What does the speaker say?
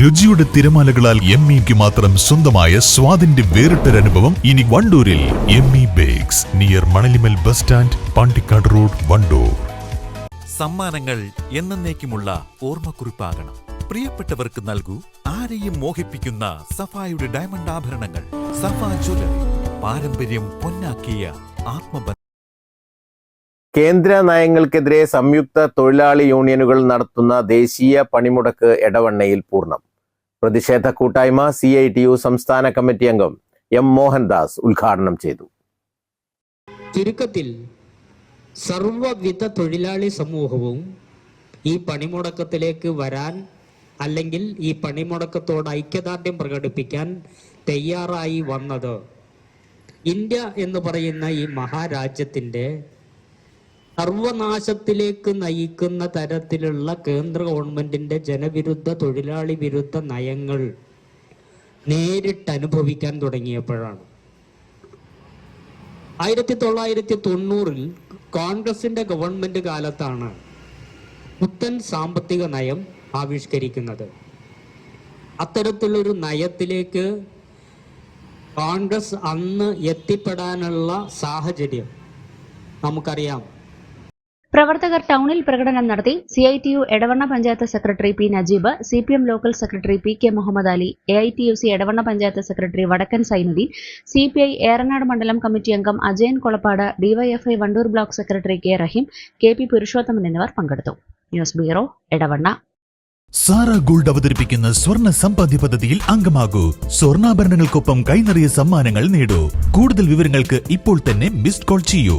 രുചിയുടെ തിരമാലകളാൽ എം ഇക്ക് മാത്രം സ്വന്തമായ സ്വാദിന്റെ വേറിട്ടൊരനുഭവം ഇനി വണ്ടൂരിൽ M E bakes near Manalimal bus stand Pandikkad road Wandoor. സമ്മാനങ്ങൾ എന്നേക്കുമുള്ള ഓർമ്മക്കുറിപ്പാകണം. പ്രിയപ്പെട്ടവർക്ക് നൽകൂ ആരെയും മോഹിപ്പിക്കുന്ന സഫായുടെ ഡയമണ്ട് ആഭരണങ്ങൾ. സഫ ജ്വല്ലറി പാരമ്പര്യം പൊന്നാക്കിയ ആത്മബന്ധം കേന്ദ്ര നയങ്ങൾക്കെതിരെ സംയുക്ത തൊഴിലാളി യൂണിയനുകൾ നടത്തുന്ന ദേശീയ പണിമുടക്ക് എടവണ്ണയിൽ പൂർണം. പ്രതിഷേധ കൂട്ടായ്മ സി ഐ ടി യു സംസ്ഥാന കമ്മിറ്റി അംഗം എം മോഹൻദാസ് ഉദ്ഘാടനം ചെയ്തു. ചുരുക്കത്തിൽ സർവവിധ തൊഴിലാളി സമൂഹവും ഈ പണിമുടക്കത്തിലേക്ക് വരാൻ അല്ലെങ്കിൽ ഈ പണിമുടക്കത്തോട് ഐക്യദാർഢ്യം പ്രകടിപ്പിക്കാൻ തയ്യാറായി വന്നത് ഇന്ത്യ എന്ന് പറയുന്ന ഈ മഹാരാജ്യത്തിന്റെ സർവനാശത്തിലേക്ക് നയിക്കുന്ന തരത്തിലുള്ള കേന്ദ്ര ഗവൺമെന്റിന്റെ ജനവിരുദ്ധ തൊഴിലാളി വിരുദ്ധ നയങ്ങൾ നേരിട്ട് അനുഭവിക്കാൻ തുടങ്ങിയപ്പോഴാണ്. ആയിരത്തി തൊള്ളായിരത്തി തൊണ്ണൂറിൽ കോൺഗ്രസിന്റെ ഗവൺമെന്റ് കാലത്താണ് പുത്തൻ സാമ്പത്തിക നയം ആവിഷ്കരിക്കുന്നത്. അത്തരത്തിലൊരു നയത്തിലേക്ക് കോൺഗ്രസ് അന്ന് എത്തിപ്പെടാനുള്ള സാഹചര്യം നമുക്കറിയാം. പ്രവർത്തകർ ടൗണിൽ പ്രകടനം നടത്തി C I T U Edavanna panchayat secretary P Najeeb C P M local secretary P K Muhammad Ali A I T U C Edavanna panchayat secretary Vadakkan Sainudheen C P I Eranad മണ്ഡലം committee അംഗം Ajayan Kolappad DYFI Wandoor block secretary K Raheem K P Purushothaman എന്നിവർ പങ്കെടുത്തു. News bureau Edavanna. Sara Gold അവതരിപ്പിക്കുന്ന സ്വർണ സമ്പാദ്യ പദ്ധതിയിൽ അംഗമാകൂ. സ്വർണാഭരണങ്ങൾക്കൊപ്പം കൈനിറിയ സമ്മാനങ്ങൾ നേടൂ. കൂടുതൽ വിവരങ്ങൾക്ക് ഇപ്പോൾ തന്നെ മിസ്ഡ് കോൾ ചെയ്യൂ.